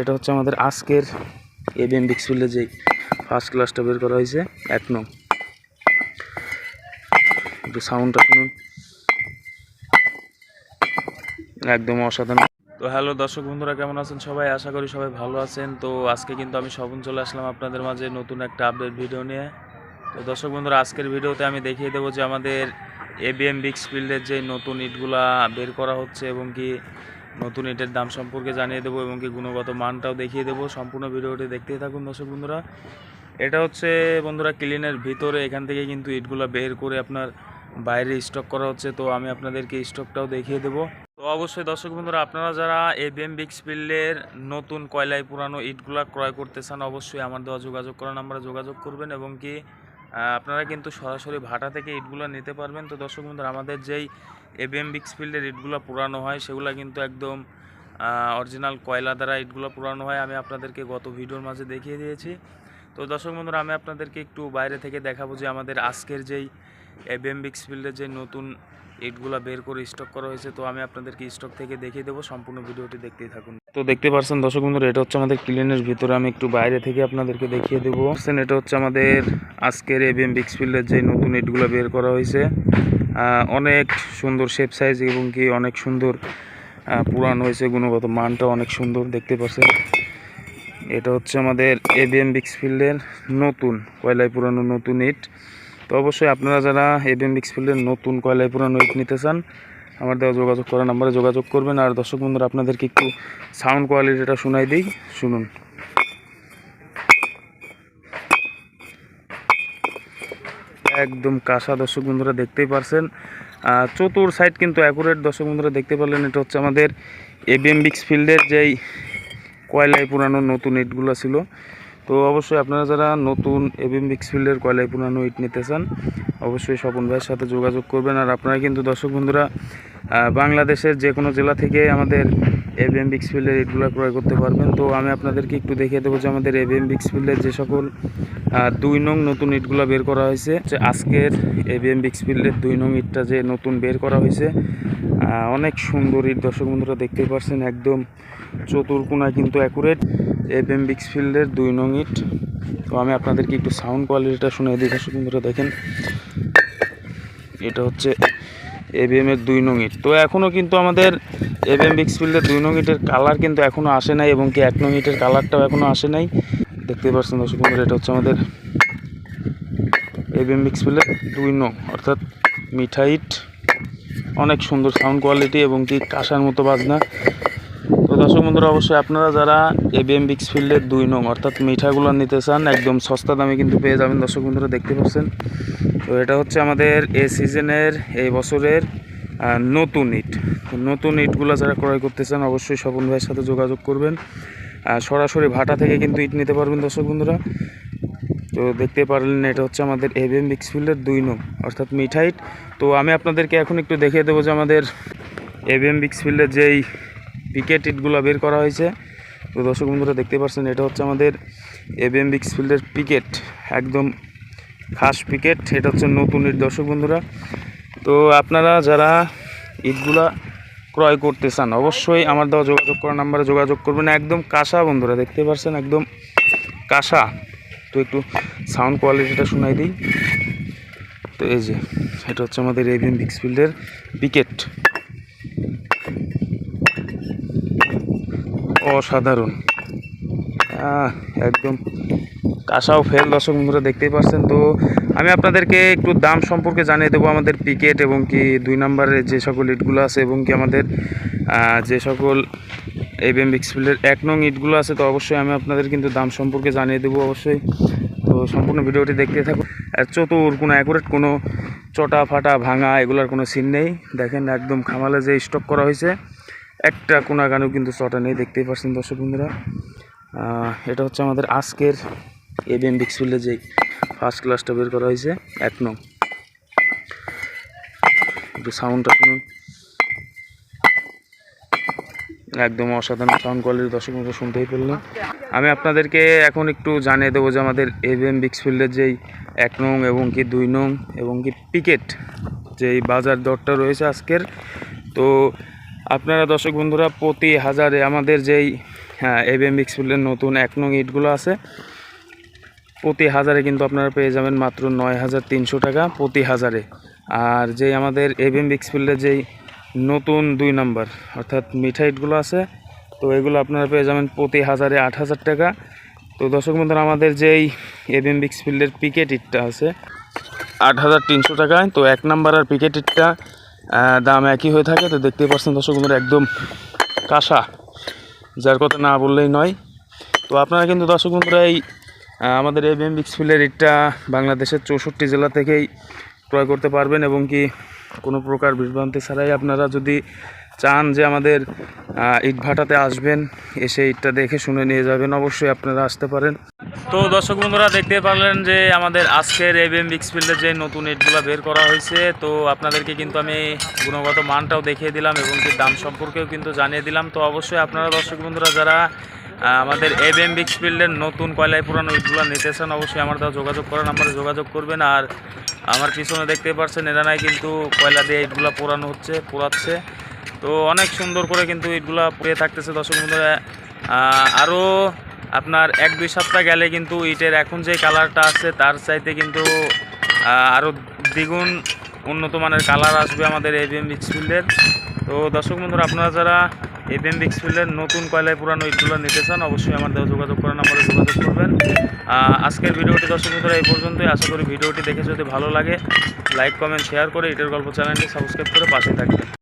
এটা হচ্ছে আমাদের আজকের এবিএম বিক্সফিল্ডে যে ফার্স্ট ক্লাসটা বের করা হয়েছে, এক নং। একটু সাউন্ডটা শুনুন। একদম অসাধারণ। তো হ্যালো দর্শক বন্ধুরা, কেমন আছেন সবাই? আশা করি সবাই ভালো আছেন। তো আজকে কিন্তু আমি স্বপন চলে আসলাম আপনাদের মাঝে নতুন একটা আপডেট ভিডিও নিয়ে। তো দর্শক বন্ধুরা, আজকের ভিডিওতে আমি দেখিয়ে দেবো যে আমাদের এবিএম বিক্স ফিল্ডের যে নতুন ইটগুলা বের করা হচ্ছে এবং কি নতুন ইটের দাম সম্পর্কে জানিয়ে দেবো এবং কি গুণগত মানটাও দেখিয়ে দেবো। সম্পূর্ণ ভিডিওটি দেখতেই থাকুন, দর্শক বন্ধুরা। এটা হচ্ছে বন্ধুরা ক্লিনের ভিতরে, এখান থেকে কিন্তু ইটগুলো বের করে আপনার বাইরে স্টক করা হচ্ছে। তো আমি আপনাদেরকে স্টকটাও দেখিয়ে দেবো। তো অবশ্যই দর্শক বন্ধুরা, আপনারা যারা এবিএম বিক্স ফিল্ডের নতুন কয়লায় পুরানো ইটগুলা ক্রয় করতে চান, অবশ্যই আমার দেওয়া যোগাযোগ করা নাম্বারে যোগাযোগ করবেন এবং কি আপনারা কিন্তু সরাসরি ভাটা থেকে ইটগুলো নিতে পারবেন। তো দর্শক বন্ধুরা, আমাদের যেই এবিএম বিক্স ফিল্ডের ইটগুলো পুরানো হয়, সেগুলো কিন্তু একদম অরিজিনাল কয়লা দ্বারা ইটগুলো পুরানো হয়, আমি আপনাদেরকে গত ভিডিওর মাঝে দেখিয়ে দিয়েছি। তো দর্শক বন্ধুরা, আমি আপনাদেরকে একটু বাইরে থেকে দেখাবো যে আমাদের আজকের যেই এবিএম বিক্স ফিল্ডের যে নতুন ইটগুলা বের করে স্টক করা হয়েছে, তো আমি আপনাদেরকে স্টক থেকে দেখিয়ে দেবো, সম্পূর্ণ ভিডিওটি দেখতেই থাকুন। তো দেখতে পাচ্ছেন দর্শক বন্ধুরা, এটা হচ্ছে আমাদের ক্লিনের ভিতরে, আমি একটু বাইরে থেকে আপনাদেরকে দেখিয়ে দেবো। এটা হচ্ছে আমাদের আজকের এবিএম বিক্স ফিল্ডের যে নতুন ইটগুলো বের করা হয়েছে। অনেক সুন্দর শেপ সাইজ এবং কি অনেক সুন্দর পুরান হয়েছে, গুণগত মানটা অনেক সুন্দর, দেখতে পাচ্ছেন এটা হচ্ছে আমাদের এবিএম বিক্স ফিল্ডের নতুন, কয়লায় পুরানো নতুন ইট তো অবশ্যই আপনারা যারা এবিএম বিক্স ফিল্ডের নতুন কয়লায় পুরানো ইট নিতে চান, আমার দেওয়া যোগাযোগ করার নাম্বারে যোগাযোগ করবেন। আর দর্শক বন্ধুরা, আপনাদেরকে একটু সাউন্ড কোয়ালিটিটা শোনাই দিই, শুনুন। একদম কাঁসা, দর্শক বন্ধুরা দেখতেই পারছেন। চতুর সাইড কিন্তু অ্যাকুরেট দর্শক বন্ধুরা দেখতে পারলেন, এটা হচ্ছে আমাদের এবিএম বিক্স ফিল্ডের যেই কয়লায় পুরানো নতুন ইটগুলো ছিল। তো অবশ্যই আপনারা যারা নতুন এবিএম বিক্স ফিল্ডের কয়লায় পুরানো ইট নিতে চান, অবশ্যই স্বপন ভাইয়ের সাথে যোগাযোগ করবেন। আর আপনারা কিন্তু দর্শক বন্ধুরা বাংলাদেশের যে কোনো জেলা থেকে আমাদের এবিএম বিক্স ফিল্ডের ইটগুলো ক্রয় করতে পারবেন। তো আমি আপনাদেরকে একটু দেখিয়ে দেবো যে আমাদের এবিএম বিক্স ফিল্ডের যে সকল দুই নং নতুন ইটগুলো বের করা হয়েছে আজকের এবিএম বিক্স ফিল্ডের দুই নং ইটটা যে নতুন বের করা হয়েছে অনেক সুন্দর ইট দর্শক বন্ধুরা দেখতেই পারছেন, একদম চতুর্কোনা কিন্তু অ্যাকুরেট এবিএম বিক্স ফিল্ডের দুই নং ইট। তো আমি আপনাদেরকে একটু সাউন্ড কোয়ালিটিটা শুনে দর্শক বন্ধুরা দেখেন। এটা হচ্ছে এবিএম এর দুই নং ইট। তো এখনও কিন্তু আমাদের এবিএম বিক্স ফিল্ডের দুই নং ইটের কালার কিন্তু এখনও আসে নাই এবং কি এক নং ইটের কালারটাও এখনও আসে নাই। দেখতে পাচ্ছেন দর্শক এটা হচ্ছে আমাদের এবিএম বিক্স ফিল্ডের দুই নং, অর্থাৎ মিঠাইট অনেক সুন্দর সাউন্ড কোয়ালিটি এবং কি কাঁসার মতো বাজনা। দর্শক বন্ধুরা, অবশ্যই আপনারা যারা এবিএম বিক্স ফিল্ডের দুই নং অর্থাৎ মিঠাগুলো নিতে চান, একদম সস্তা দামে কিন্তু পেয়ে যাবেন দর্শক বন্ধুরা, দেখতে পাচ্ছেন। তো এটা হচ্ছে আমাদের এ সিজনের এই বছরের নতুন ইট। নতুন ইটগুলো যারা ক্রয় করতে চান, অবশ্যই স্বপন ভাইয়ের সাথে যোগাযোগ করবেন। সরাসরি ভাটা থেকে কিন্তু ইট নিতে পারবেন দর্শক বন্ধুরা। তো দেখতে পারলেন, এটা হচ্ছে আমাদের এভিএম বিক্সফিল্ডের দুই নং, অর্থাৎ মিঠাইট তো আমি আপনাদেরকে এখন একটু দেখিয়ে দেবো যে আমাদের এভিএম বিক্সফিল্ডের যেই পিকেট ইটগুলো বের করা হয়েছে। তো দর্শক বন্ধুরা, দেখতে পাচ্ছেন, এটা হচ্ছে আমাদের এভিএম বিক্সফিল্ডের পিকেট একদম খাস পিকেট এটা হচ্ছে নতুন ইট, দর্শক বন্ধুরা। তো আপনারা যারা ইটগুলা ক্রয় করতে চান, অবশ্যই আমার দেওয়া যোগাযোগ করার নাম্বারে যোগাযোগ করবেন। একদম কাঁসা বন্ধুরা, দেখতে পাচ্ছেন, একদম কাঁসা। তো একটু সাউন্ড কোয়ালিটিটা শোনাই দিই। তো এই যে, এটা হচ্ছে আমাদের এভিএম বিক্সফিল্ডের পিকেট অসাধারণ। একদম কাঁসাও ফেল। দর্শক বন্ধুরা, দেখতেই পাচ্ছেন তো, আমি আপনাদেরকে একটু দাম সম্পর্কে জানিয়ে দেবো আমাদের পিকেট এবং কি দুই নম্বরের যে সকল ইটগুলো আছে এবং কি আমাদের যে সকল এবিএম বিক্সফিল্ডের এক নং ইটগুলো আছে, তো অবশ্যই আমি আপনাদের কিন্তু দাম সম্পর্কে জানিয়ে দেবো অবশ্যই। তো সম্পূর্ণ ভিডিওটি দেখতে থাকুন। চতুর কোনো অ্যাকুরেট কোনো চটা ফাটা ভাঙা এগুলোর কোনো সিন নেই। দেখেন একদম খামালে যে স্টক করা হয়েছে। একটা কোনা গানেও কিন্তু চটা নেই, দেখতেই পাচ্ছেন দর্শক বন্ধুরা এটা হচ্ছে আমাদের আজকের এবিএম বিক্সফিল্ডে যে ফার্স্ট ক্লাসটা বের করা হয়েছে, এক নং। একটু সাউন্ডটা শুনুন। একদম অসাধারণ সাউন্ড কোয়ালিটি দর্শক বন্ধুরা শুনতেই পেলেন। আমি আপনাদেরকে এখন একটু জানিয়ে দেবো যে আমাদের এভিএম বিক্সফিল্ডের যেই এক নং এবং কি দুই নং এবং কি পিকেট যেই বাজার দরটা রয়েছে আজকের। তো আপনারা দর্শক বন্ধুরা, প্রতি হাজারে আমাদের যেই হ্যাঁ এবিএম বিক্সফিল্ডের নতুন এক নং ইটগুলো আছে, প্রতি হাজারে কিন্তু আপনারা পেয়ে যাবেন মাত্র নয় হাজার তিনশো টাকা প্রতি হাজারে। আর যেই আমাদের এবিএম বিক্সফিল্ডের যেই নতুন দুই নাম্বার, অর্থাৎ মিঠা ইটগুলো আছে, তো এগুলো আপনারা পেয়ে যাবেন প্রতি হাজারে আট হাজার টাকা। তো দর্শক বন্ধুরা, আমাদের যেই এবিএম বিক্সফিল্ডের পিকেট ইটটা আছে, আট হাজার তিনশো টাকায়, তো এক নাম্বার আর পিকেট ইটটা দাম একই হয়ে থাকে, তো দেখতেই পাচ্ছেন দর্শক বন্ধুরা, একদম কাঁসা, যার কথা না বললেই নয়। তো আপনারা কিন্তু দর্শক বন্ধুরা, এই আমাদের এই বিএম বিক্সফিলের ইটটা বাংলাদেশের চৌষট্টি জেলা থেকেই ক্রয় করতে পারবেন এবং কি কোনো প্রকার বিভ্রান্তি ছাড়াই আপনারা যদি চান যে আমাদের আহ, ইট ভাটাতে আসবেন এসে ইটটা দেখে শুনে নিয়ে যাবেন অবশ্যই আপনারা আসতে পারেন। তো দর্শক বন্ধুরা দেখতে পারলেন যে আমাদের আজকের এবিএম বিক্সফিল্ডের যে নতুন ইটগুলো বের করা হয়েছে তো আপনাদেরকে কিন্তু আমি গুণগত মানটাও দেখিয়ে দিলাম এবং কি দাম সম্পর্কেও কিন্তু জানিয়ে দিলাম। তো অবশ্যই আপনারা দর্শক বন্ধুরা যারা আমাদের এবিএম বিক্সফিল্ডের নতুন কয়লায় পুরানো ইটগুলো নিতে চান অবশ্যই আমার দ্বারা যোগাযোগ করার নাম্বারে যোগাযোগ করবেন। আর আমার পিছনে দেখতে পাচ্ছেন এরা নাই কিন্তু কয়লা দিয়ে ইটগুলো পোড়ানো হচ্ছে পোড়াচ্ছে। তো অনেক সুন্দর করে কিন্তু ইটগুলা পুড়ে থাকতেছে দর্শক বন্ধুরা। আরও আপনার এক, দুই সপ্তাহ গেলে কিন্তু ইটের এখন যে কালারটা আছে তার চাইতে কিন্তু আরও দ্বিগুণ উন্নত মানের কালার আসবে আমাদের এবিএম বিক্সফিল্ডের তো দর্শক বন্ধুরা, আপনারা যারা এবিএম বিক্সফিল্ডের নতুন কয়লায় পুরানো ইটগুলো নিতে চান, অবশ্যই আমাদের যোগাযোগ করার নাম্বারে যোগাযোগ করবেন। আজকের ভিডিওটি দর্শক বন্ধুরা এই পর্যন্তই। আশা করি ভিডিওটি দেখে যদি ভালো লাগে, লাইক, কমেন্ট, শেয়ার করে ইটের গল্প চ্যানেলটি সাবস্ক্রাইব করে পাশে থাকবেন।